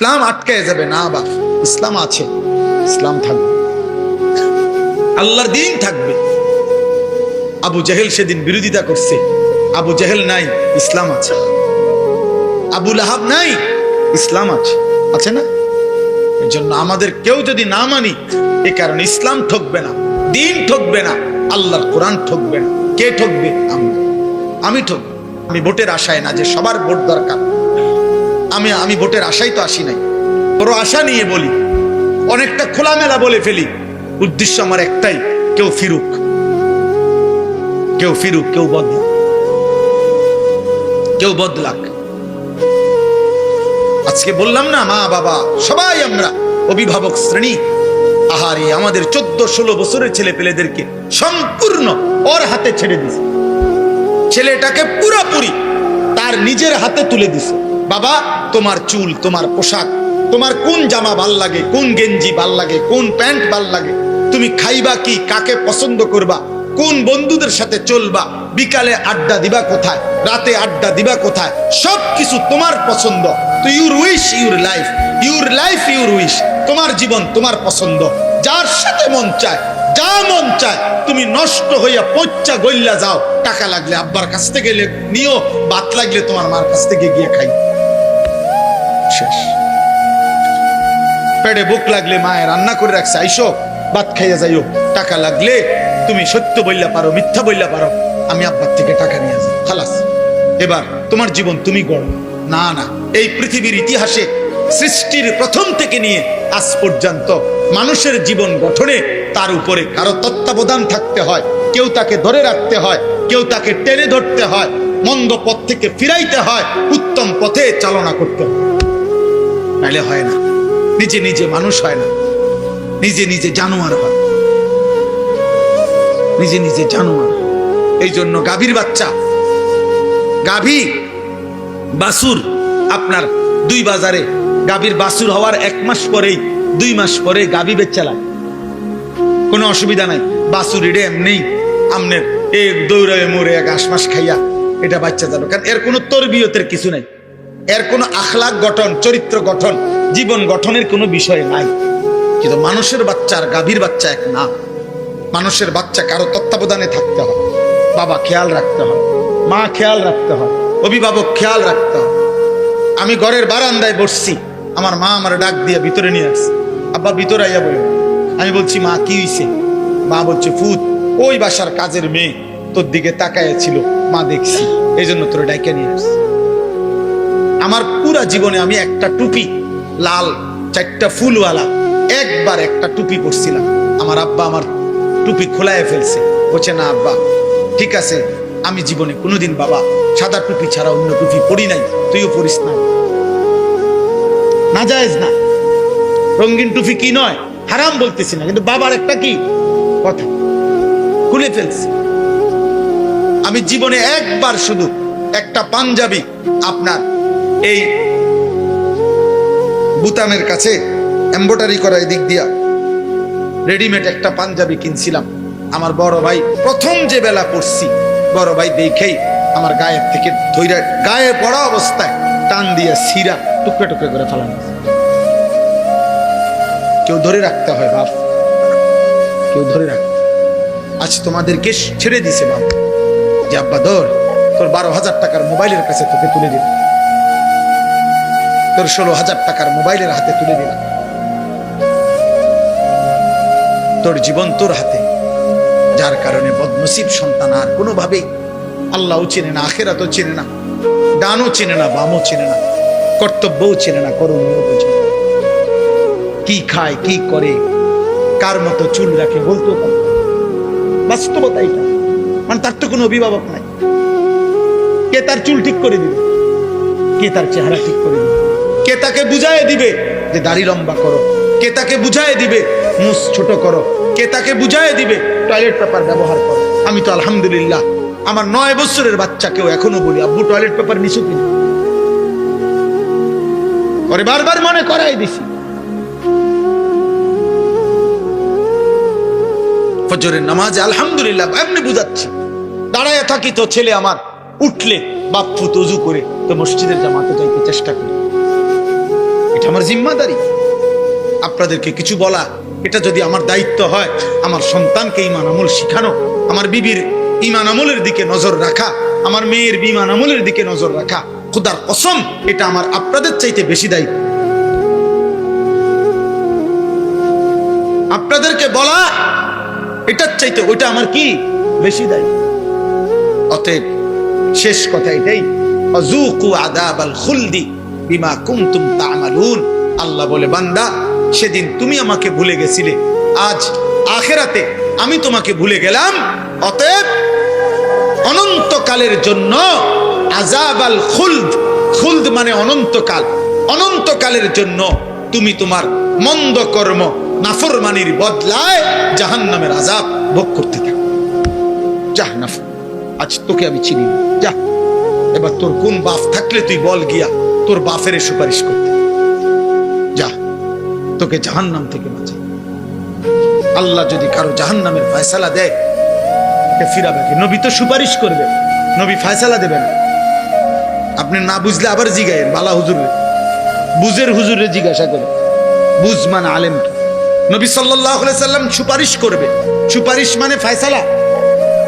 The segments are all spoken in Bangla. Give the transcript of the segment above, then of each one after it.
ইসলাম আটকে যাবে, না বা ইসলাম আছে। ইসলাম থাকবে। আল্লাহর দিন থাকবে। আবু জাহেল সেদিন বিরোধিতা করছে। আবু জাহেল নাই, ইসলাম আছে। আবু লাহাব নাই, ইসলাম আছে। আছে না? এর জন্য আমাদের কেউ যদি না মানি, এ কারণে ইসলাম ঠকবে না, দিন ঠকবে না, আল্লাহর কোরআন ঠকবে না। কে ঠকবে? আমি। আমি ঠকবো। আমি ভোটের আশায় না যে সবার ভোট দরকার। আমি আমি ভোটের আশাই তো আসি নাই। বড় আশা নিয়ে বলি, অনেকটা খোলামেলা বলে ফেলি, উদ্দেশ্য আমার একটাই, কেউ ফিরুক। কেউ ফিরুক, কেউ বদলাক কেউ বদলাক আজকে বললাম না, মা, বাবা, সবাই আমরা অভিভাবক শ্রেণি। আহারে, আমাদের চোদ্দ ষোলো বছরের ছেলে পেলেদেরকে সম্পূর্ণ ওর হাতে ছেড়ে দিছে। ছেলেটাকে পুরোপুরি তার নিজের হাতে তুলে দিছে। বাবা, তোমার চুল, তোমার পোশাক, তোমার কোন জামা ভালো লাগে, কোন গেঞ্জি ভালো লাগে, কোন প্যান্ট ভালো লাগে, তুমি খাইবা কি, কাকে পছন্দ করবা, কোন বন্ধুদের সাথে চলবা, বিকালে আড্ডা দিবা কোথায়, রাতে আড্ডা দিবা কোথায় সব কিছু তোমার পছন্দ। তো your wish, your life your life, your wish, তোমার জীবন তোমার পছন্দ। যার সাথে মন চায়, যা মন চায়, তুমি নষ্ট হইয়া পচ্চা গইল্লা যাও। টাকা লাগলে আব্বার কাছ থেকে নিও, বাত লাগলে তোমার মার কাছ থেকে গিয়ে খাই শেষ। পেটে বুক লাগলে মায়ের রান্না করে রাখছে, আইসো, ভাত খাইয়া যাইও। টাকা লাগলে তুমি সত্য বললা পারো, মিথ্যা বললা পারো। আমি আব্বার থেকে টাকা নিয়ে যাই খালাস, এবার তোমার জীবন তুমি গড়ো। না না, এই পৃথিবীর ইতিহাসে সৃষ্টির প্রথম থেকে নিয়ে আজ পর্যন্ত মানুষের জীবন গঠনে তার উপরে কারও তত্ত্বাবধান থাকতে হয়। কেউ তাকে ধরে রাখতে হয়, কেউ তাকে টেনে ধরতে হয়। মন্দ পথ থেকে ফিরাইতে হয়, উত্তম পথে চালনা করতে হয়। নাইলে হয় না। নিজে নিজে মানুষ হয় না। নিজে নিজে জানোয়ার হয়। নিজে নিজে জানোয়ার। এই জন্য গাভীর বাচ্চা। গাভী, বাসুর, আপনার দুই বাজারে গাভীর বাসুর হওয়ার এক মাস পরেই, দুই মাস পরে গাভী বেচালায় কোনো অসুবিধা নাই। বাসুর ইডে এমনি আমনের এক দৌড়ায় মরে এক আশ মাস খাইয়া এটা বাচ্চা যাবে কারণ এর কোনো তরবিয়তের কিছু নাই। এর কোনো আখলাক গঠন, চরিত্র গঠন, জীবন গঠনের কোনো বিষয় নাই। কিন্তু মানুষের বাচ্চা আর গাভীর বাচ্চা এক না। মানুষের বাচ্চা কারও তত্ত্বাবধানে থাকতে হয় বাবা খেয়াল রাখতে হয় মা খেয়াল রাখতে হয় অভিভাবক খেয়াল রাখতে হয় আমি ঘরের বারান্দায় বসছি। আমার মা আমার ডাক দিয়ে ভিতরে নিয়ে আসছে। আব্বা, ভিতরে আইয়া বলে আমি বলছি, মা, কি হইছে? মা বলছে, ফুত, ওই বাসার কাজের মেয়ে তোর দিকে তাকায় ছিল মা দেখছি। এই জন্য তোর ডাইকে নিয়ে আসছে। আমার পুরা জীবনে আমি একটা টুপি, লাল, চারটা ফুলওয়ালা, একবার একটা টুপি পরছিলাম। আমার আব্বা আমার টুপি খোলায় ফেলছে। বলছে, না আব্বা, ঠিক আছে, আমি জীবনে কোনোদিন বাবা সাদা টুপি ছাড়া অন্য টুপি পরি নাই, তুইও পরিস না। না জায়েজ না। রঙিন টুপি কি নয়? হারাম বলতেছি না, কিন্তু বাবার একটা কি? কথা। খুলে ফেলছে। আমি জীবনে একবার শুধু একটা পাঞ্জাবি আপনার এই বুতামের কাছে এম্বোটারি করা দিক দিয়া রেডিমেড একটা পাঞ্জাবি কিনছিলাম। আমার বড় ভাই প্রথম যে বেলা পড়ছি, বড় ভাই দেখেই আমার গায়ের থেকে ধৈর্য গায়ে পড়া অবস্থায় টান দিয়া সিরা টুকরে টুকরে করে ফেলানো। কেউ ধরে রাখতে হয় বাপ। কেউ ধরে রাখতে। আজ তোমাদেরকে ছেড়ে দিছে বাপ। যে আব্বা ধর, তোর বারো হাজার টাকার মোবাইলের কাছে তোকে তুলে দিল তোর ষোলো হাজার টাকার মোবাইলের হাতে তুলে দিলাম। তোর জীবন তোর হাতে। যার কারণে বদনসিব সন্তান আর কোনোভাবেই আল্লাহও চেনে না, আখেরাতও চেনে না ডানও চেনে না, বামও চেনে না, কর্তব্যও চেনে না করণীয় বোঝে। কি খায়, কি করে, কার মতো চুল রাখে বলতেও পারে। বাস্তবতা এটা মানে তার তো কোনো অভিভাবক নাই। কে তার চুল ঠিক করে দিবে? কে তার চেহারা ঠিক করে দিবে? তাকে বুঝায় দিবে? যে দাড়ি লম্বা করো। কে তাকে বুঝায় দিবে, মুস ছোট করো। কে তাকে বুঝায় দিবে টয়লেট পেপার ব্যবহার করো। আমি তো আলহামদুলিল্লাহ, আমার নয় বছরের বাচ্চাকেও এখনও বলি, আব্বু টয়লেট পেপার নিছো কিনা? পরে বারবার মনে করাই দিছি। ফজরের নামাজে আলহামদুলিল্লাহ এমনি বুঝাচ্ছি। দাঁড়ায় থাকি তো ছেলে আমার, উঠলে বাপ্পু তজু করে, তো মসজিদের জামাতে যাইতে চেষ্টা করি। এটা আমার জিম্মাদারি। আপনাদেরকে কিছু বলা, এটা যদি আমার দায়িত্ব হয়, আমার সন্তানকে ইমান আমল শিখানো, আমার বিবির ইমান আমলের দিকে নজর রাখা, আমার মেয়ের বিমান আমলের দিকে নজর রাখা, খুদার কসম, এটা আমার আপনাদের চাইতে বেশি দায়িত্ব। আপনাদেরকে বলা, এটার চাইতে ওইটা আমার কি বেশি দায়িত্ব? অতএব শেষ কথা এটাই অজুকু আদাব আল খুলদি বিমা কুমতুম তামালুন। আল্লাহ বলে, বান্দা, সেদিন তুমি আমাকে ভুলে গেছিলে। আজ আখেরাতে আমি তোমাকে ভুলে গেলাম। অতএব অনন্তকালের জন্য আজাব আল খুলদ। খুলদ মানে অনন্তকাল। অনন্তকালের জন্য তুমি তোমার মন্দ কর্ম নাফরমানির বদলায় জাহান্নামের আজাব ভোগ করতে থাকো। যাহ নাফর, আজ তোকে আমি চিনি। যা এবার তোর কোন বাপ থাকলে তুই বল গিয়া। তোর বাপের সুপারিশ করতে। যা, তোকে জাহান্নাম থেকে বাঁচা। আল্লাহ যদি কারও জাহান্নামের ফয়সালা দেয় ফিরাবে কে? নবী তো সুপারিশ করবে। নবী ফয়সালা দেবে না। আপনি না বুঝলে আবার জিগায়েন বালা হুজুরে বুঝের হুজুরে জিজ্ঞাসা করে। বুঝ মানে আলেম? নবী সাল্লাহ সাল্লাম সুপারিশ করবে। সুপারিশ মানে ফয়সালা।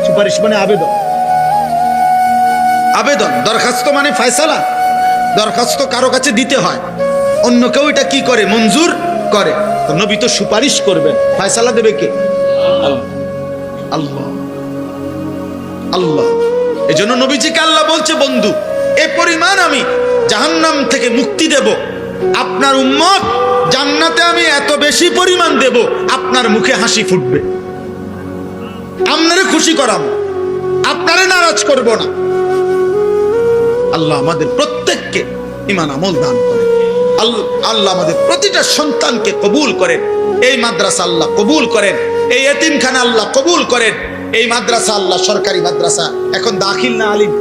সুপারিশ মানে আবেদন। আবেদন, দরখাস্ত মানে ফয়সালা। দরখাস্ত কারও কাছে দিতে হয়। অন্য কেউ এটা কি করে? মঞ্জুর করে। নবী তো সুপারিশ করবেন। ফয়সালা দেবে কে? আল্লাহ। আল্লাহ। এই জন্য নবীজিকে আল্লাহ বলছে, বন্ধু, এ পরিমাণ আমি জাহান্নাম থেকে মুক্তি দেব। আপনার উম্মত জান্নাতে আমি এত বেশি পরিমাণ দেব, আপনার মুখে হাসি ফুটবে। আপনারে খুশি করাবো। আপনারে নারাজ করব না। আল্লাহ আমাদের প্রত্যেককে ইমান আমল দান আল- আল্লাহ আমাদের প্রতিটা সন্তানকে কবুল করেন। এই মাদ্রাসা আল্লাহ কবুল করেন। এই এতিমখানা আল্লাহ কবুল করেন। এই মাদ্রাসা আল্লাহ সরকারি মাদ্রাসা। এখন দাখিল না আলিম?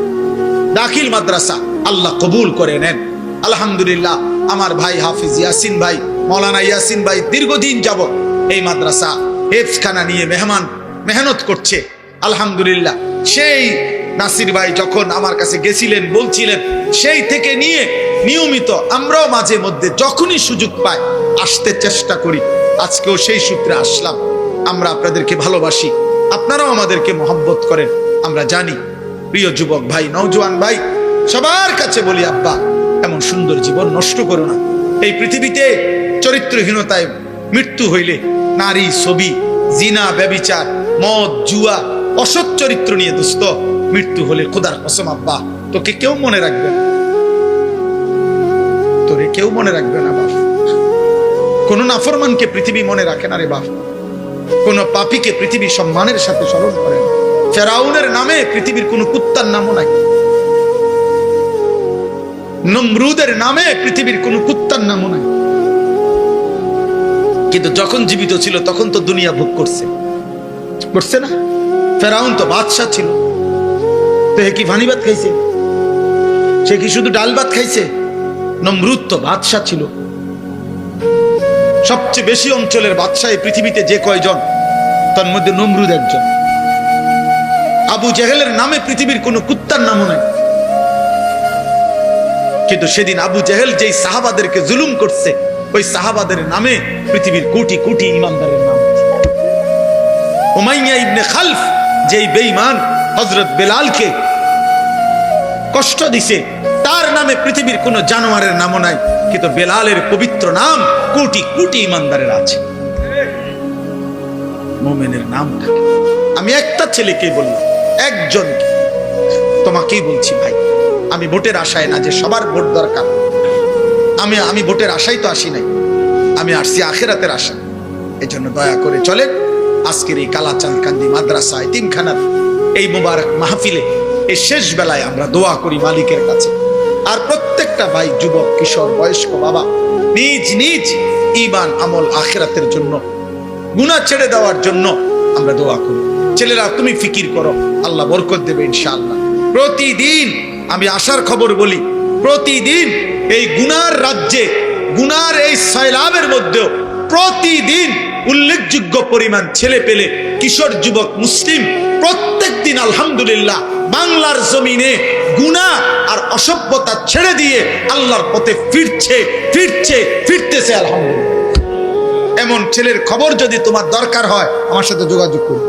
দাখিল মাদ্রাসা আল্লাহ কবুল করে নেন। আলহামদুলিল্লাহ, আমার ভাই হাফিজ ইয়াসিন ভাই, মৌলানা ইয়াসিন ভাই দীর্ঘদিন যাব এই মাদ্রাসা হেফখানা নিয়ে মেহমান, মেহনত করছে। আলহামদুলিল্লাহ, সেই নাসির ভাই যখন আমার কাছে গেছিলেন, বলছিলেন, সেই থেকে নিয়ে নিয়মিত আমরাও মাঝে মধ্যে যখনই সুযোগ পাই আসতে চেষ্টা করি। আজকেও সেই সূত্রে আসলাম, আমরা আপনাদেরকে ভালোবাসি, আপনারাও আমাদেরকে মহব্বত করেন, আমরা জানি, প্রিয় যুবক ভাই নৌজওয়ান ভাই, সবার কাছে বলি, আব্বা, এমন সুন্দর জীবন নষ্ট করো না। এই পৃথিবীতে চরিত্রহীনতায় মৃত্যু হইলে নারী, ছবি, জিনা, ব্যবিচার, মদ, জুয়া, অসৎ চরিত্র নিয়ে দুস্থ। মৃত্যু হলে খোদার কসম, আব্বা, তোকে কেউ মনে রাখবে না। তোরে কেউ মনে রাখবে না, বাপ। কোন নাফরমানকে পৃথিবী মনে রাখে না রে, বাপ। কোন পাপীকে পৃথিবী সম্মানের সাথে স্মরণ করে না। ফেরাউনের নামে পৃথিবীর কোন কুত্তার নামও নাই। নমরুদের নামে পৃথিবীর কোন কুত্তার নামও নাই। কিন্তু যখন জীবিত ছিল, তখন তো দুনিয়া ভোগ করছে। করছে না? ফেরাউন তো বাদশাহ ছিল। কি ভানি ভাত খাইছে? সে কি শুধু ডাল ভাত খাইছে? বাদশাহ ছিল। সবচেয়ে বেশি অঞ্চলের বাদশাহ পৃথিবীতে যে কয়জন, তার মধ্যে নমরুদ একজন। আবু জেহেলের নামে পৃথিবীর কোনো কুত্তার নামও নাই। কিন্তু সেদিন আবু জেহেল যেই সাহাবাদেরকে জুলুম করছে, ওই সাহাবাদের নামে পৃথিবীর কোটি কোটি ইমানদারের নাম। উমাইয়া ইবনে খালফ, যেই বেঈমান হজরত বেলালকে কষ্ট দিছে। তার নামে পৃথিবীর কোনো জানোয়ারের নামও নাই, কিন্তু বেলালের পবিত্র নাম কোটি কোটি ইমানদারের আছে। মোমেনের নাম থাকে। আমি একটা ছেলেকেই বললাম, একজনকে। তোমাকেই বলছি ভাই, আমি ভোটের আশায় না যে সবার ভোট দরকার। আমি আমি ভোটের আশাই তো আসি নাই, আমি আসছি আখেরাতের আশা এই জন্য দয়া করে চলেন, আজকের এই কালাচাঁদ কান্দি মাদ্রাসা তিনখানার এই মুবারক মাহফিলে এই শেষ বেলায় আমরা দোয়া করি মালিকের কাছে। আর প্রত্যেকটা ভাই, যুবক, কিশোর, বয়স্ক, বাবা, নিজ নিজ ইমান আমল আখেরাতের জন্য, গুনাহ ছেড়ে দেওয়ার জন্য আমরা দোয়া করি। ছেলেরা, তুমি ফিকির করো, আল্লাহ বরকত দেবে ইনশাআল্লাহ। প্রতিদিন, আমি আসার খবর বলি, প্রতিদিন এই গুনার রাজ্যে, গুনার এই সয়লাবের মধ্যেও প্রতিদিন উল্লেখযোগ্য পরিমাণ ছেলে পেলে, কিশোর, যুবক, মুসলিম, প্রত্যেক দিন আলহামদুলিল্লাহ বাংলার জমিনে গুণা আর অসভ্যতা ছেড়ে দিয়ে আল্লাহর পথে ফিরছে ফিরছে, ফিরতেছে আলহামদুলিল্লাহ। এমন ছেলের খবর যদি তোমার দরকার হয়, আমার সাথে যোগাযোগ করো।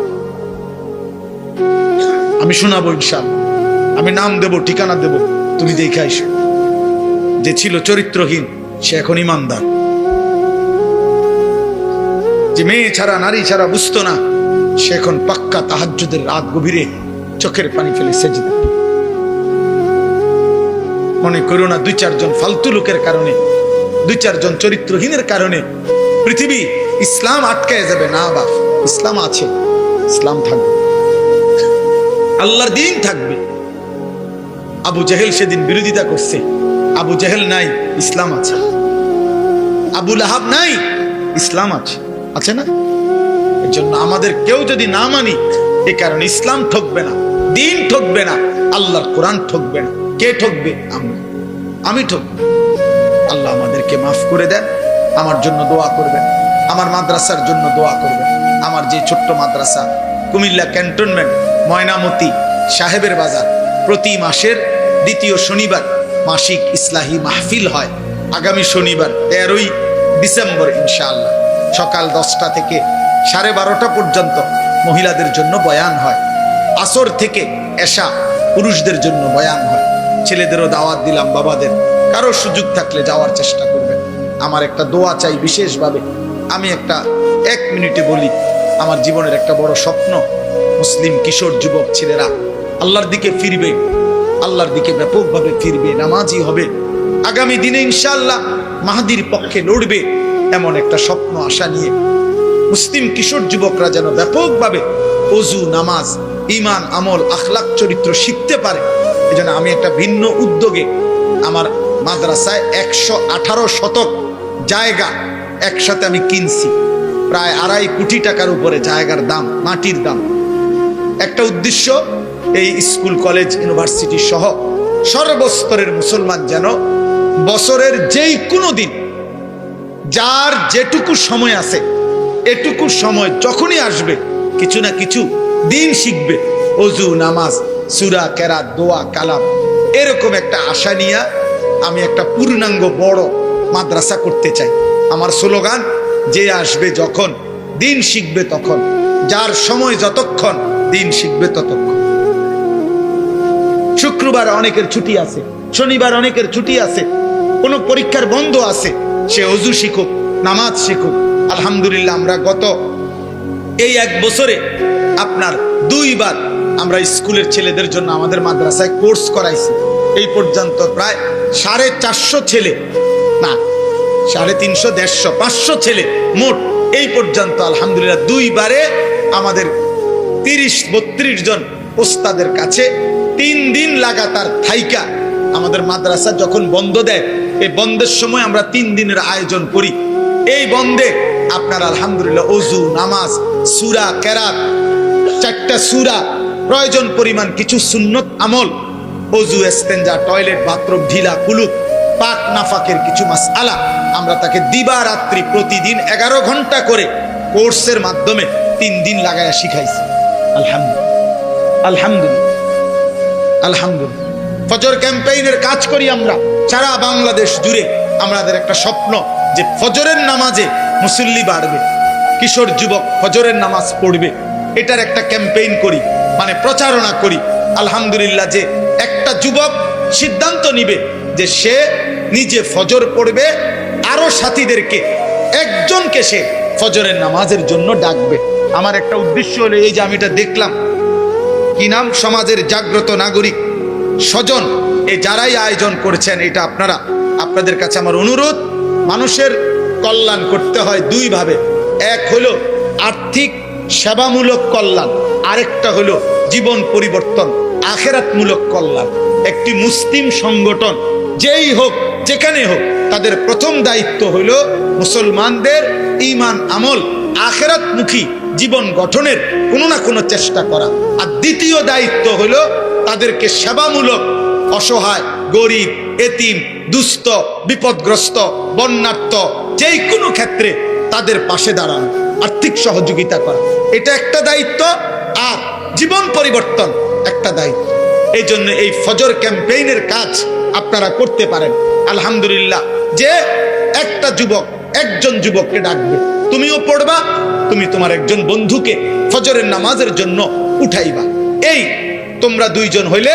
আমি শোনাবো ইনশাল আমি নাম দেব, ঠিকানা দেব, তুমি দেখে আইসো। যে ছিল চরিত্রহীন, সে এখন ইমানদার। যে মেয়ে ছাড়া, নারী ছাড়া বুঝতো না, সে এখন পাক্কা তাহাজ্জুদের রাত গভীরে চোখের পানি ফেলে সেজে দেয়। মনে করো না দুই চারজন ফালতু লোকের কারণে, দুই চারজন চরিত্রহীনের কারণে পৃথিবী ইসলাম আটকায় যাবে। না বাপ, ইসলাম আছে, ইসলাম থাকবে। আল্লাহর দিন থাকবে। আবু জাহেল সেদিন বিরোধিতা করছে। আবু জাহেল নাই, ইসলাম আছে। আবু লাহাব নাই, ইসলাম আছে। আছে না? এর জন্য আমাদের কেউ যদি না মানি, এ কারণে ইসলাম ঠকবে না। দিন ঠকবে না, আল্লাহর কোরআন ঠকবে না। কে ঠকবে? আমরা। আমি ঠকবো। আল্লাহ আমাদেরকে মাফ করে দেন, আমার জন্য দোয়া করবেন, আমার মাদ্রাসার জন্য দোয়া করবেন। আমার যে ছোট্ট মাদ্রাসা, কুমিল্লা ক্যান্টনমেন্ট, ময়নামতি, সাহেবের বাজার, প্রতি মাসের দ্বিতীয় শনিবার মাসিক ইসলাহি মাহফিল হয়। আগামী শনিবার, তেরোই ডিসেম্বর, ইনশাআল্লাহ। সকাল দশটা থেকে সাড়ে বারোটা পর্যন্ত মহিলাদের জন্য বয়ান হয়। আসর থেকে এশা পুরুষদের জন্য বয়ান হয়। ছেলেদেরও দাওয়াত দিলাম বাবাদের। কারও সুযোগ থাকলে যাওয়ার চেষ্টা করবেন। আমার একটা দোয়া চাই বিশেষভাবে। আমি একটা এক মিনিটে বলি, আমার জীবনের একটা বড় স্বপ্ন, মুসলিম কিশোর যুবক ছেলেরা, আল্লাহর দিকে ফিরবে। আল্লাহর দিকে ব্যাপকভাবে ফিরবে, নামাজি হবে। আগামী দিনে ইনশাআল্লাহ মাহাদির পক্ষে লড়বে এমন একটা স্বপ্ন, আশা নিয়ে। মুসলিম কিশোর যুবকরা যেন ব্যাপকভাবে অজু, নামাজ ইমান আমল আখলাক চরিত্র শিখতে পারে। এজন্য আমি একটা ভিন্ন উদ্যোগে আমার মাদ্রাসায় একশো আঠারো শতক জায়গা একসাথে আমি কিনছি। প্রায় আড়াই কোটি টাকার উপরে জায়গার দাম, মাটির দাম। একটা উদ্দেশ্য, এই স্কুল, কলেজ, ইউনিভার্সিটি সহ সর্বস্তরের মুসলমান যেন বছরের যেই কোনো দিন যার যেটুকু সময় আছে, এটুকু সময় যখনই আসবে, কিছু না কিছু দিন শিখবে। অজু, নামাজ, সুরা কেরা দোয়া, কালাম। এরকম একটা আশা নিয়ে আমি একটা পূর্ণাঙ্গ বড় মাদ্রাসা করতে চাই। আমার স্লোগান, যে আসবে যখন, দিন শিখবে তখন। যার সময় যতক্ষণ, দিন শিখবে ততক্ষণ। শুক্রবার অনেকের ছুটি আছে, শনিবার অনেকের ছুটি আছে, কোনো পরীক্ষার বন্ধ আছে, সে অজু শিখুক, নামাজ শিখুক। আলহামদুলিল্লাহ, আমরা গত এই এক বছরে আপনার দুইবার আমরা স্কুলের ছেলেদের জন্য আমাদের মাদ্রাসায় কোর্স করাইছি। এই পর্যন্ত প্রায় সাড়ে চারশো ছেলে। না, সাড়ে তিনশো, দেড়শো, পাঁচশো ছেলে মোট। এই পর্যন্ত আলহামদুলিল্লাহ দুইবারে আমাদের তিরিশ, বত্রিশ জন ওস্তাদের কাছে তিন দিন লাগাতার থাইকা আমাদের মাদ্রাসা যখন বন্ধ দেয়, এই বন্ধের সময় আমরা তিন দিনের আয়োজন করি। এই বন্ধে আপনার আলহামদুলিল্লাহ অজু, নামাজ, সুরা, কেরাত চারটা সুরা, প্রয়োজন পরিমাণ কিছু সুন্নত আমল, অজু এস্তেঞ্জা টয়লেট, বাথরুম, ঢিলা কুলুক পাক নাফাকের কিছু মাস আলা আমরা তাকে দিবা রাত্রি প্রতিদিন এগারো ঘণ্টা করে কোর্সের মাধ্যমে তিন দিন লাগাইয়া শিখাইছি। আলহামদুলিল্লাহ। আলহামদুলিল্লাহ। আলহামদুলিল্লাহ। ফজর ক্যাম্পেইনের কাজ করি আমরা। সারা বাংলাদেশ জুড়ে আমাদের একটা স্বপ্ন যে ফজরের নামাজে মুসল্লি বাড়বে। কিশোর যুবক ফজরের নামাজ পড়বে। এটার একটা ক্যাম্পেইন করি মানে প্রচারণা করি। আলহামদুলিল্লাহ যে একটা যুবক সিদ্ধান্ত নিবে যে সে নিজে ফজর পড়বে, আরও সাথীদেরকে, একজনকে সে ফজরের নামাজের জন্য ডাকবে। আমার একটা উদ্দেশ্য হলো এই যে আমি এটা দেখলাম। কি নাম? সমাজের জাগ্রত নাগরিক, স্বজন। এ যারাই আয়োজন করেছেন, এটা আপনারা, আপনাদের কাছে আমার অনুরোধ, মানুষের কল্যাণ করতে হয় দুইভাবে। এক হলো আর্থিক সেবামূলক কল্যাণ। আরেকটা হলো জীবন পরিবর্তন, আখেরাতমূলক কল্যাণ। একটি মুসলিম সংগঠন, যেই হোক, যেখানে হোক, তাদের প্রথম দায়িত্ব হলো মুসলমানদের ইমান আমল, আখেরাতমুখী জীবন গঠনের কোনো না কোনো চেষ্টা করা। আর দ্বিতীয় দায়িত্ব হলো তাদেরকে সেবামূলক, অসহায়, গরিব, এতিম, দুস্থ, বিপদগ্রস্ত, বন্যার্থ, যেই কোনো ক্ষেত্রে তাদের পাশে দাঁড়ানো, আর্থিক সহযোগিতা করা এটা একটা দায়িত্ব আর জীবন পরিবর্তন একটা দায়িত্ব। এই জন্য এই ফজর ক্যাম্পেইনের কাজ আপনারা করতে পারেন। আলহামদুলিল্লাহ, যে একটা যুবক, একজন যুবককে ডাকবে, তুমিও পড়বা, তুমি তোমার একজন বন্ধুকে ফজরের নামাজের জন্য উঠাইবা। এই তোমরা দুইজন হইলে,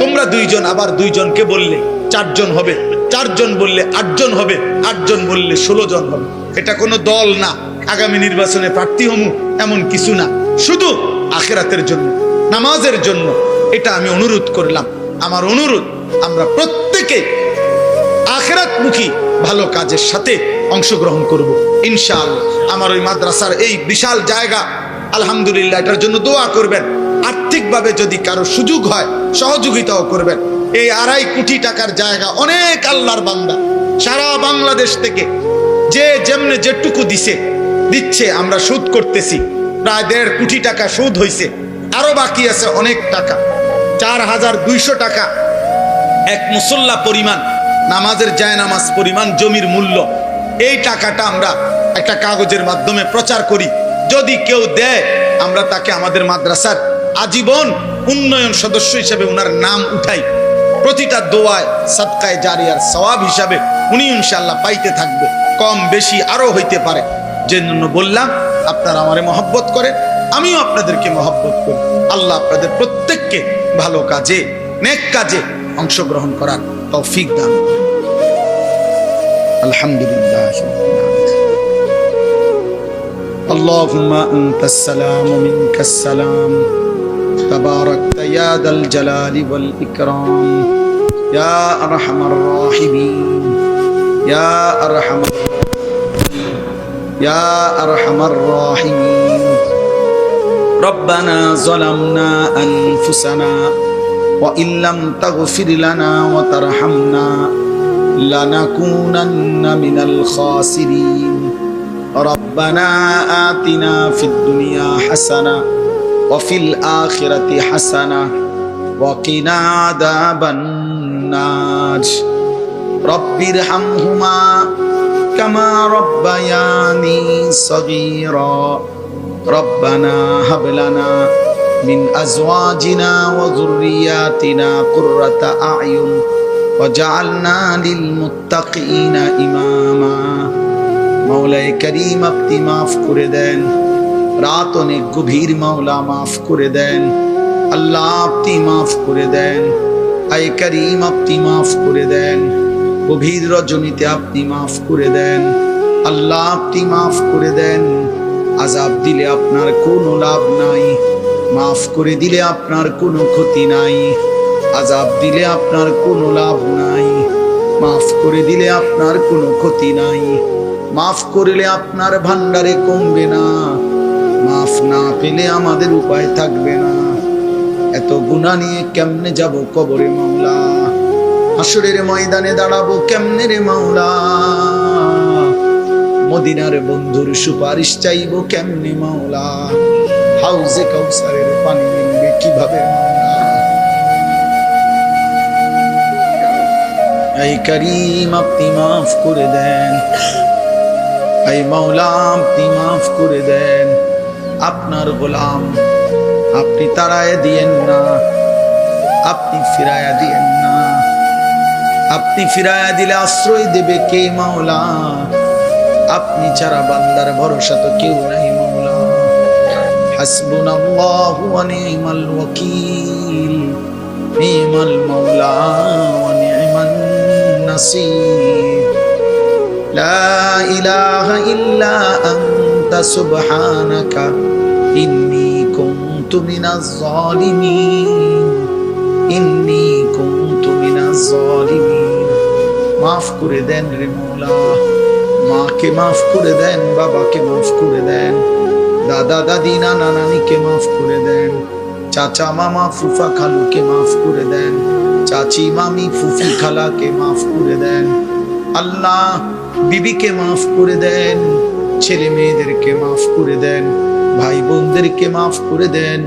তোমরা দুইজন, আবার দুইজনকে বললে চারজন হবে, চারজন বললে আটজন হবে, আটজন বললে ষোলো জন হবে। এটা কোনো দল না। আগামী নির্বাচনে প্রার্থী হমু, এমন কিছু না। শুধু আখেরাতের জন্য, নামাজের জন্য। এটা আমি অনুরোধ করলাম। আমার অনুরোধ, আমরা প্রত্যেকে আখেরাতমুখী ভালো কাজের সাথে অংশগ্রহণ করব, ইনশাআল্লাহ। আমার ওই মাদ্রাসার এই বিশাল জায়গা, আলহামদুলিল্লাহ, এটার জন্য দোয়া করবেন। আর্থিকভাবে যদি কারও সুযোগ হয়, সহযোগিতাও করবেন। এই আড়াই কোটি টাকার জায়গা অনেক আল্লাহর বান্দা। সারা বাংলাদেশ থেকে যে যেমনে যেটুকু দিছে, দিচ্ছে, আমরা সুদ করতেছি। প্রায় দেড় কোটি টাকা সুদ হইছে। আরও বাকি আছে অনেক টাকা। চার হাজার দুইশো টাকা। এক মুসল্লা পরিমাণ, নামাজের জায়নামাজ পরিমাণ, জমির মূল্য। এই টাকাটা আমরা একটা কাগজের মাধ্যমে প্রচার করি। যদি কেউ দেয়, আমরা তাকে আমাদের মাদ্রাসার আজীবন উন্নয়ন সদস্য হিসেবে ওনার নাম উঠাই। প্রতিটা দোয়ায় সৎকায় জারিয়ার সওয়াব হিসাবে উনি ইনশাল্লাহ পাইতে থাকবে। কম বেশি আরো হইতে পারে যে জন্য বললাম আপনারা আমারে মহব্বত করেন আমিও আপনাদেরকে মহব্বত করি আল্লাহ আপনাদের প্রত্যেককে ভালো কাজে নেক কাজে অংশগ্রহণ করার তৌফিক দান করেন। আলহামদুলিল্লাহ اللهم أنت السلام ومنك السلام تباركت يا ذا الجلال والإكرام يا أرحم الراحمين يا أرحم يا أرحم الراحمين ربنا ظلمنا أنفسنا وإن لم تغفر لنا وترحمنا لنكونن من الخاسرين ربنا آتنا في الدنيا حسنة وفي الآخرة حسنة وقنا عذاب النار رب ارحمهما كما ربياني صغيرا ربنا هب لنا من أزواجنا وذرياتنا قرة أعين وجعلنا للمتقين إماما মৌলাই করিম আপনি মাফ করে দেন রাত অনেক গভীর মাওলা মাফ করে দেন আল্লাহ আপনি মাফ করে দেন আয় করিম আপনি মাফ করে দেন গভীর রজনীতে আপনি মাফ করে দেন। আল্লাহ আপনি মাফ করে দেন। আজাব দিলে আপনার কোনো লাভ নাই। মাফ করে দিলে আপনার কোনো ক্ষতি নাই। আজাব দিলে আপনার কোনো লাভ নাই। মাফ করে দিলে আপনার কোনো ক্ষতি নাই। মাফ করলে আপনার ভান্ডারে কমবে না। মাফ না পেলে আমাদের উপায় থাকবে না। এত গুণা নিয়ে কেমনে যাব কবরে মাওলা? হাসরের ময়দানে দাঁড়াবো কেমনে রে মাওলা? মদিনার বন্ধুর সুপারিশ চাইব কেমনে মাওলা? হাউজে কাউসারের পানি মিলবে কীভাবে এই করিম, আপনি মাফ করে দেন। এই মাওলা, আপনি মাফ করে দেন। আপনার গোলাম আপনি তারায় দিয়েন না, আপনি ফিরায়া দিয়েন না। আপনি ফিরায়া দিলে আশ্রয় দেবে কে মাওলা? আপনি ছাড়া বান্দার ভরসা তো কেউ নাই মাওলা। হাসবুনাল্লাহু ওয়া নি'মাল ওয়াকিল। নি'মাল মাওলা ওয়া নি'মান নাসির। লা ইলাহা ইল্লা আনতা সুবহানাকা। ইন্নি কুনতু মিনাজ জালিমিন ইন্নি কুনতু الظالمين মাফ করে দেন রে মৌলা মাকে মাফ করে দেন বাবাকে মাফ করে দেন দাদা দাদি নানা নানিকে মাফ করে দেন চাচা মামা ফুফা খালুকে মাফ করে দেন চাচি মামি ফুফি খালাকে মাফ করে দেন আল্লাহ বিবিকে মাফ করে দেন ছেলে মেয়েদেরকে মাফ করে দেন ভাই বোনদেরকে মাফ করে দেন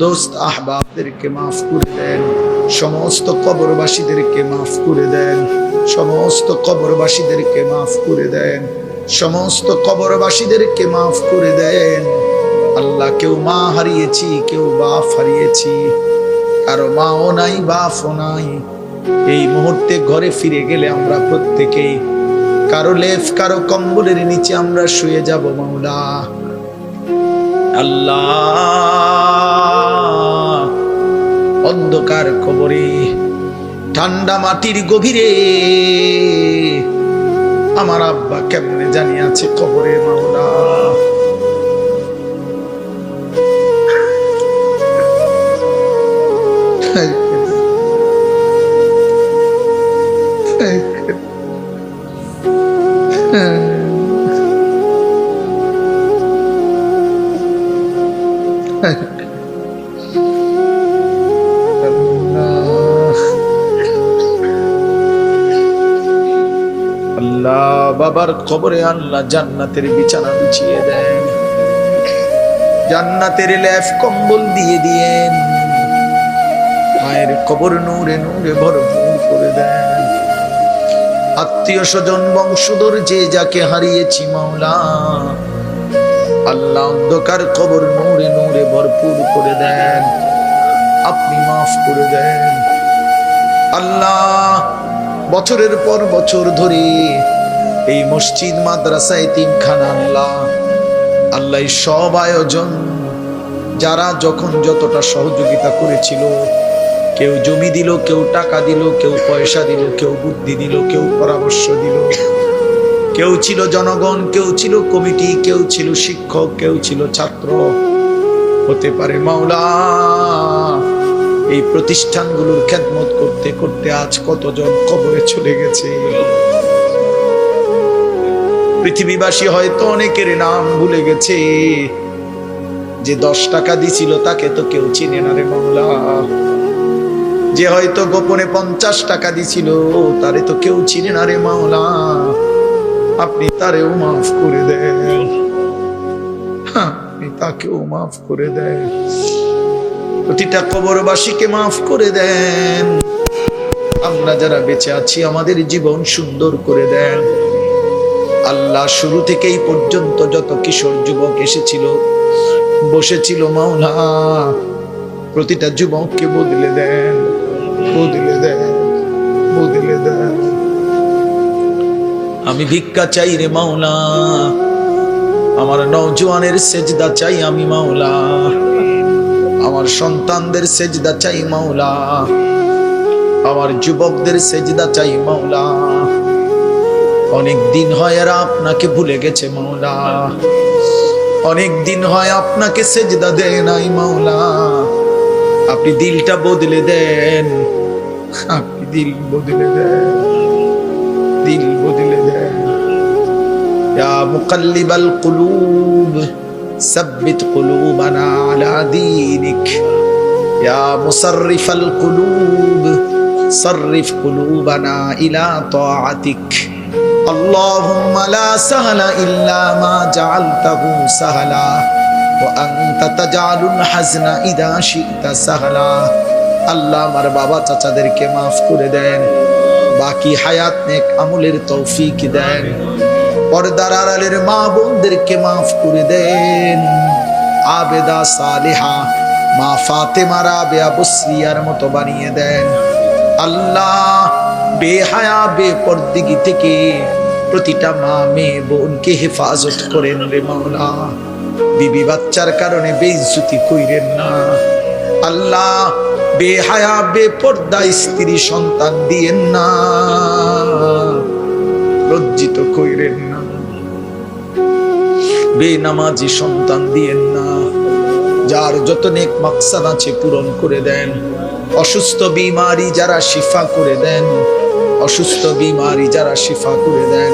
দোস্ত আহবাবদেরকে মাফ করে দেন সমস্ত কবরবাসীদেরকে মাফ করে দেন। সমস্ত কবরবাসীদেরকে মাফ করে দেন। সমস্ত কবরবাসীদেরকে মাফ করে দেন। আল্লাহ, কেউ মা হারিয়েছি, কেউ বাপ হারিয়েছি। কারও মাও নাই, বাপও নাই। এই মুহূর্তে ঘরে ফিরে গেলে আমরা প্রত্যেকেই কারও লেফ কারও কম্বলের নিচে আমরা শুয়ে যাব, মাওলা। আল্লাহ। অন্ধকার খবরে ঠান্ডা মাটির গভীরে। আমার আব্বা কেমনে জানিয়াছে খবরে মাওলা? বাবার খবরে আল্লাহ জান্নাতের বিছানা বিছিয়ে দেন। জান্নাতের লেফ কম্বল দিয়ে দিয়েন। মায়ের কবর নূরে নূরে ভরপুর করে দেন। আত্মীয় স্বজন বংশধর, যে যাকে হারিয়েছি মাওলা, আল্লাহ অন্ধকার কবর নূরে নূরে ভরপুর করে দেন। আপনি মাফ করে দেন। আল্লাহ, বছরের পর বছর ধরে এই মসজিদ, মাদ্রাসায় তিনখানা আল্লাহ। আল্লাহ সব আয়োজন, যারা যখন যতটা সহযোগিতা করেছিল, কেউ জমি দিল, কেউ টাকা দিল, কেউ পয়সা দিল, কেউ বুদ্ধি দিল, কেউ পরামর্শ দিল। কেউ ছিল জনগণ, কেউ ছিল কমিটি, কেউ ছিল শিক্ষক, কেউ ছিল ছাত্র। হতে পারে মাওলা, এই প্রতিষ্ঠানগুলোর খেদমত করতে করতে আজ কতজন কবরে চলে গেছে? পৃথিবীবাসী হয়তো অনেকের নাম ভুলে গেছে। যে দশ টাকা দিছিল তাকে তো কেউ চিনে না রে মামলা যে হয়তো গোপনে পঞ্চাশ টাকা দিছিল তারে তো কেউ চিনে না রে মাওলা। আপনি তারেও মাফ করে দেন। হ্যাঁ, আপনি তাকেও মাফ করে দেন। প্রতিটা কবরবাসীকে মাফ করে দেন। আমরা যারা বেঁচে আছি আমাদের জীবন সুন্দর করে দেন। আল্লাহ শুরু থেকেই পর্যন্ত যত কিশোর যুবক এসেছিল, বসেছিল মাওলা, প্রতিটা যুবককে বদলে দেন বদলে দেন বদলে দেন। আমি ভিক্ষা চাই রে মাওলা, আমার নওজোয়ানের সেজদা চাই আমি মাওলা, আমার সন্তানদের সেজদা চাই মাওলা, আমার যুবকদের সেজদা চাই মাওলা। অনেক দিন হয় আর আপনাকে ভুলে গেছে মাওলা। অনেক দিন হয় আপনাকে সেজদা দেয় নাই মাওলা। আপনি দিলটা বদলে দেন। আপনি দিল বদলে দেন। দিল বদলে দেন। ইয়া মুকাল্লিবাল কুলুব, সাব্বিত কুলুবানা আলা দীনিক। ইয়া মুসাররিফাল কুলুব, সাররিফ কুলুবানা ইলা তাআতিক। اللهم لا سهل إلا ما جعلته سهلا وأنت تجعل الحزن إذا شئت سهلا আল্লাহ আমার বাবা চাচাদেরকে মাফ করে দেন বাকি হায়াত নেক আমলের তৌফিক দেন পর্দার আড়ালের মা বোনদেরকে মাফ করে দেন আবেদা সালেহা মা ফাতেমা রাবেয়া বসরিয়ার মতো বানিয়ে দেন আল্লাহ বেহায়া বেপরদিগি থেকে প্রতিটা মা মেয়ে বোনকে হেফাজত করেন রে মাওলা। বিবি বাচ্চার কারণে বেইজ্জতি কইরেন না। আল্লাহ বেহায়া, বেপর্দা স্ত্রী সন্তান দিয়েন না। লজ্জিত কইরেন না। বেনামাজি সন্তান দিয়েন না। যার যত নেক মাকসাদ আছে পূরণ করে দেন। অসুস্থ বিমারি যারা শিফা করে দেন। অসুস্থ বিমারি যারা শিফা করে দেন,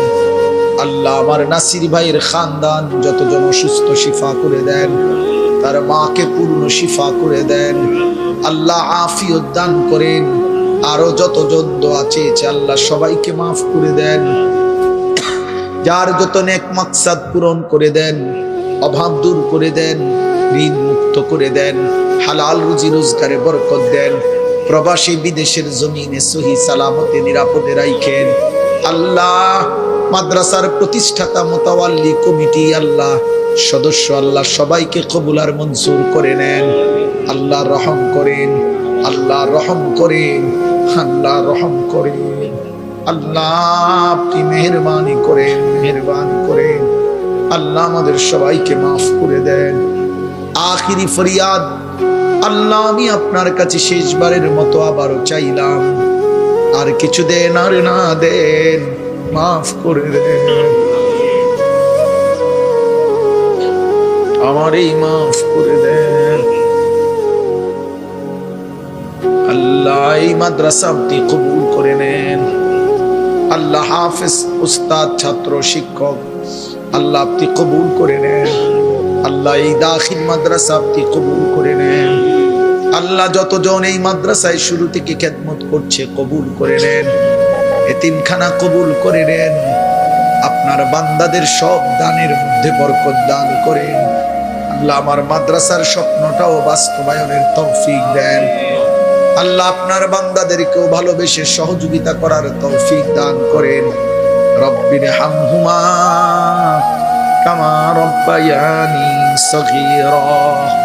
আল্লাহ আমার নাসির ভাইয়ের খানদান যতজন অসুস্থ শিফা করে দেন, তার মাকে পূর্ণ শিফা করে দেন, আল্লাহ আফিয়ত দান করেন, আরও যতজন দোয়া চেয়েছে আল্লাহ সবাইকে মাফ করে দেন। যার যত নেক মাকসাদ পূরণ করে দেন, অভাব দূর করে দেন, ঋণ মুক্ত করে দেন, হালাল রুজি রোজগারে বরকত দেন প্রবাসী বিদেশের জমিনে সহি সালামতে নিরাপদে রাইখেন। আল্লাহ, মাদ্রাসার প্রতিষ্ঠাতা মোতাওয়াল্লি কমিটি আল্লাহ, সদস্য আল্লাহ সবাইকে কবুলার মঞ্জুর করে নেন। আল্লাহ রহম করেন, আল্লাহ রহম করেন, আল্লাহ রহম করেন। আল্লাহ আপনি মেহরবানি করেন মেহরবানি করেন। আল্লাহ আমাদের সবাইকে মাফ করে দেন। আখিরি ফরিয়াদ আল্লাহ, আমি আপনার কাছে শেষবারের মতো আবারও চাইলাম। আর কিছু দেন আর না দেন, মাফ করে দেন। আমার এই মাফ করে দেন। আল্লাহ, এই মাদ্রাসা আপনি কবুল করে নেন। আল্লাহ, হাফেজ, উস্তাদ, ছাত্র, শিক্ষক, আল্লাহ আপনি কবুল করে নেন। আল্লাহ, এই দাখিল মাদ্রাসা আপনি কবুল করে নেন। আল্লাহ যতজন এই মাদ্রাসায় শুরু থেকে খেদমত করছে কবুল করে নেন, এতিমখানা কবুল করে নেন, আপনার বান্দাদের সব দানের মধ্যে বরকত দান করেন। আল্লাহ আমার মাদ্রাসার স্বপ্নটাও বাস্তবায়নের তৌফিক দেন। আল্লাহ আপনার বান্দাদেরকেও ভালোবেসে সহযোগিতা করার তৌফিক দান করেন। রব্বির হামহুমা কামা রব্বায়ানি সগীরা।